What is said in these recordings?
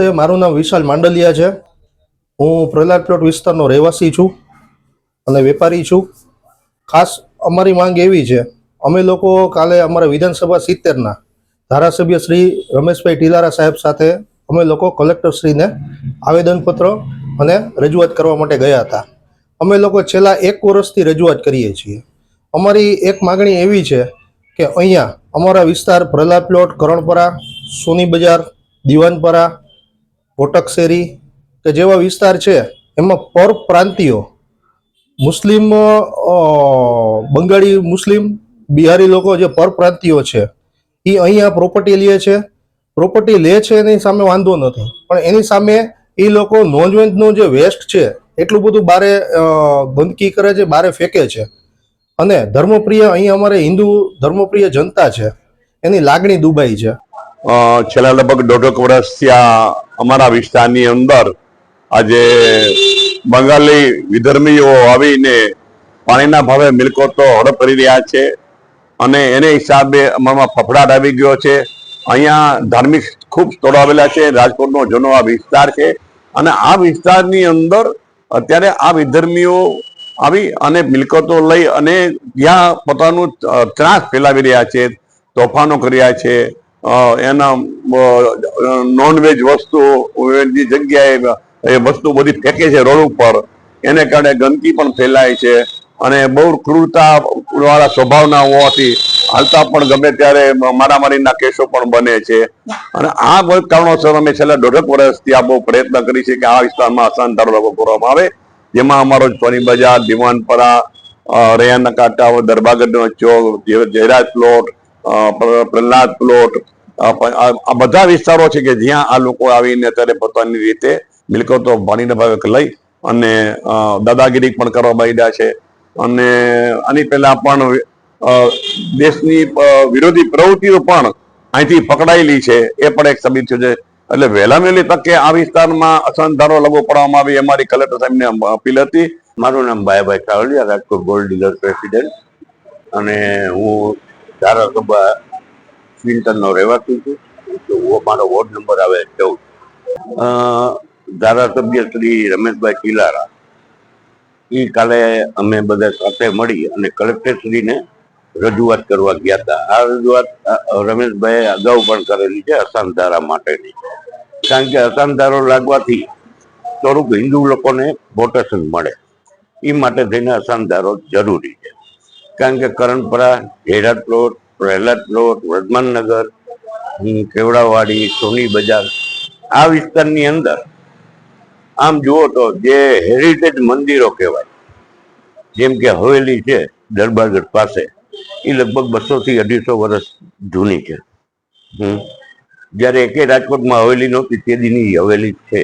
નમસ્તે, મારું નામ વિશાલ માંડલિયા છે. હું પ્રહલાદ પ્લોટ વિસ્તારનો રહેવાસી છું અને વેપારી છું. ખાસ અમારી માંગ એવી છે, અમે લોકો કાલે અમારા વિધાનસભા સિત્તેરના ધારાસભ્ય શ્રી રમેશભાઈ ટીલારા સાહેબ સાથે અમે લોકો કલેક્ટરશ્રીને આવેદનપત્ર અને રજૂઆત કરવા માટે ગયા હતા. અમે લોકો છેલ્લા એક વર્ષથી રજૂઆત કરીએ છીએ. અમારી એક માગણી એવી છે કે અહીંયા અમારા વિસ્તાર પ્રહલાદ પ્લોટ, કરણપરા, સોની બજાર, દિવાનપરા કોટક શેરી કે જેવા વિસ્તાર છે, એમાં પર પ્રાંતિયો મુસ્લિમ બંગાળી મુસ્લિમ, બિહારી લોકો જે પરપ્રાંતિયો છે એ અહીંયા પ્રોપર્ટી લે છે. પ્રોપર્ટી લે છે એની સામે વાંધો નથી. પણ એની સામે એ લોકો નોનવેજનું જે વેસ્ટ છે, એટલું બધું બારે ગંદકી કરે છે, બારે ફેંકે છે. અને ધર્મપ્રિય અહીં અમારે હિન્દુ ધર્મપ્રિય જનતા છે, એની લાગણી દુબાઈ છે. છેલ્લા લગભગ દોઢક વર્ષથી આ અમારા વિસ્તારની અંદર આજે બંગાળી વિધર્મીઓ આવીને પાણીના ભાવે મિલકતો હડપ કરી રહ્યા છે અને એને હિસાબે અમારામાં ફફડાટ આવી ગયો છે. અહીંયા ધાર્મિક ખૂબ સ્થળો આવેલા છે, રાજકોટનો જૂનો આ વિસ્તાર છે અને આ વિસ્તારની અંદર અત્યારે આ વિધર્મીઓ આવી અને મિલકતો લઈ અને ત્યાં પોતાનું ત્રાસ ફેલાવી રહ્યા છે, તોફાનો કરી રહ્યા છે એના નોનવેજ વસ્તુ જગ્યાએ, એ વસ્તુ બધી ફેંકે છે રોડ ઉપર. એને કારણે ગંદકી પણ ફેલાય છે અને બહુ ક્રૂરતા વાળા સ્વભાવના હોવાથી હાલતા પણ ગમે ત્યારે મારામારીના કેસો પણ બને છે. અને આ કારણોસર અમે છેલ્લા દોઢક વર્ષથી આ બહુ પ્રયત્ન કરી છે કે આ વિસ્તારમાં અશાંત લોકો કરવામાં આવે. જેમાં અમારો સોની બજાર, દિવાનપરા રૈયાના કાંટા, દરબાગઢનો ચોક જયરાજ પ્લોટ પ્રહલાદ પ્લોટ. આ બધા વિસ્તારો છે કે જ્યાં આ લોકો આવીને અત્યારે પોતાની રીતે મિલકતો પાણીના ભાવે લઈ અને દાદાગીરી પણ કરવા માંડ્યા છે. અને આની પહેલા પણ દેશની વિરોધી પ્રવૃત્તિઓ પણ અહીંથી પકડાયેલી છે. એ પણ એક સાબિત થયું છે એટલે વહેલા વહેલી તકે આ વિસ્તારમાં અસંધારો લાગુ પાડવામાં આવી, અમારી કલેક્ટર સાહેબને અપીલ હતી. મારું નામ Bhaibhai Kavaliya Rajkot gold dealer president. અને હું ધારાસભા સ્વિન્ટનનો રહેવાસી છું. મારો વોર્ડ નંબર આવે ચૌદ. ધારાસભ્ય શ્રી રમેશભાઈ ટીલારા એ કાલે અમે બધા સાથે મળી અને કલેક્ટરશ્રીને રજૂઆત કરવા ગયા હતા. આ રજૂઆત રમેશભાઈ અગાઉ પણ કરેલી છે અસામ ધારા માટેની. કારણ કે અસામ ધારો લાગવાથી થોડુંક હિન્દુ લોકોને વોટેશન મળે. એ માટે થઈને અસામદારો જરૂરી છે. કારણ કે કરણપરા હેરા પ્લોટ, પ્રહલાદ પ્લોટ વર્ધમાનનગર કેવડાવાડી, સોની બજાર, આ વિસ્તારની અંદર, આમ જુઓ તો જે હેરિટેજ મંદિરો કહેવાય, જેમ કે હવેલી છે, દરબારગઢ પાસે, એ લગભગ બસો થી અઢીસો વર્ષ જૂની છે. જ્યારે એકે રાજકોટમાં હવેલી નહોતી, તે દીની હવેલી છે.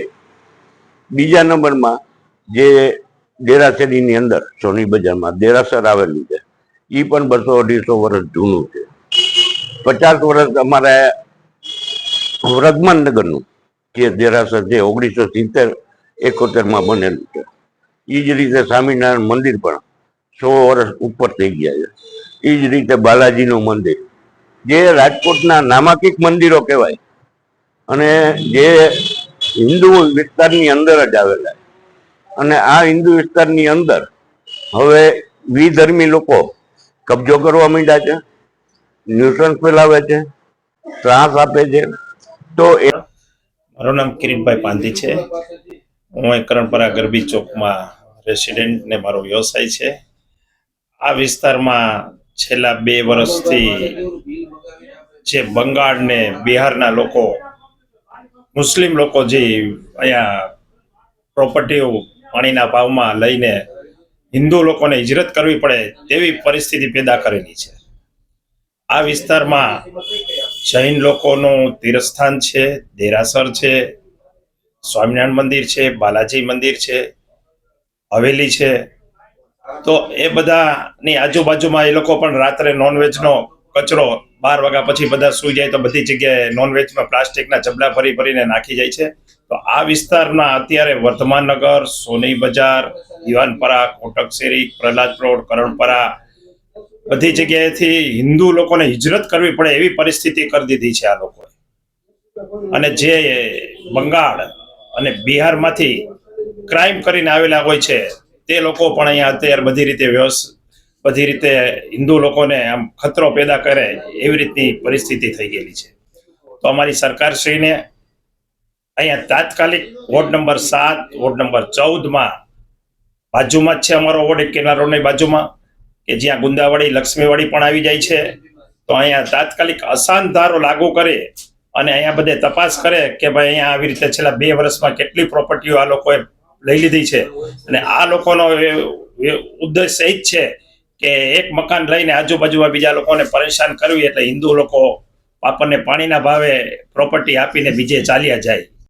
બીજા નંબરમાં જે દેરાસરીની અંદર, સોની બજારમાં, દેરાસર આવેલું છે. એ પણ બસો અઢીસો વર્ષ જૂનું છે. પચાસ વર્ષ અમારે વ્રજમાન નગરનું, જે દેરાસર છે, ઓગણીસો સિત્તેર એકોતેરમાં બનેલું છે. એ જ રીતે સ્વામિનારાયણ મંદિર પણ સો વર્ષ ઉપર થઈ ગયા છે. એ જ રીતે બાલાજીનું મંદિર, જે રાજકોટના નામાંકિત મંદિરો કહેવાય, અને જે હિન્દુ વિસ્તારની અંદર જ આવેલા અને આ હિન્દુ વિસ્તારની અંદર હવે વિધર્મી લોકો કબજો કરવા માંડ્યા છે ન્યુટ્રન્સ ફેલાવે છે, ત્રાસ આપે છે. તો એ મારું નામ કિરીટભાઈ પાંધી છે. હું એ કરણપરા ગરબી ચોકમાં રેસિડેન્ટ ને મારો વ્યવસાય છે. આ વિસ્તારમાં છેલ્લા બે વર્ષથી જે બંગાળ ને બિહારના લોકો, મુસ્લિમ લોકો જે અહીંયા પ્રોપર્ટીઓ પાણીના ભાવમાં લઈને હિન્દુ લોકોને હિજરત કરવી પડે તેવી પરિસ્થિતિ પેદા કરેલી છે. આ વિસ્તારમાં જૈન લોકોનું તીર્થસ્થાન છે, દેરાસર છે, સ્વામિનારાયણ મંદિર છે, બાલાજી મંદિર છે, હવેલી છે. તો એ બધાની આજુબાજુમાં એ લોકો પણ રાત્રે નોનવેજનો કચરો બાર વાગ્યા પછી બધા સુઈ જાય તો બધી જગ્યાએ નોનવેજમાં પ્લાસ્ટિકના જબલા ફરી ફરીને નાખી જાય છે. તો આ વિસ્તારમાં અત્યારે વર્ધમાનનગર સોની બજાર દિવાનપરા કોટક શેરી, પ્રહલાદ રોડ, કરણપરા બધી જગ્યાએથી હિન્દુ લોકોને હિજરત કરવી પડે એવી પરિસ્થિતિ કરી દીધી છે આ લોકોએ. અને જે બંગાળ અને બિહારમાંથી ક્રાઇમ કરીને આવેલા હોય છે, તે લોકો પણ અહીંયા અત્યારે બધી રીતે વ્યવસ બધી રીતે હિન્દુ લોકોને આમ ખતરો પેદા કરે એવી રીતની પરિસ્થિતિ થઈ ગયેલી છે. તો અમારી સરકારશ્રીને અહીંયા તાત્કાલિક વોર્ડ નંબર સાત, વોર્ડ નંબર ચૌદમાં બાજુમાં જ છે અમારો વોર્ડ, એક કેનાલ રોડની બાજુમાં, કે જ્યાં ગુંદાવાડી, લક્ષ્મીવાડી પણ આવી જાય છે. તો અહીંયા તાત્કાલિક અસાન ધારો લાગુ કરે અને અહીંયા બધે તપાસ કરે કે ભાઈ અહીંયા આવી રીતે છેલ્લા બે વર્ષમાં કેટલી પ્રોપર્ટીઓ આ લોકોએ લઈ લીધી છે. અને આ લોકોનો ઉદ્દેશ એ જ છે કે એક મકાન લઈને આજુબાજુમાં બીજા લોકોને પરેશાન કરવી એટલે હિન્દુ લોકો આપણને પાણીના ભાવે પ્રોપર્ટી આપીને બીજે ચાલ્યા જાય.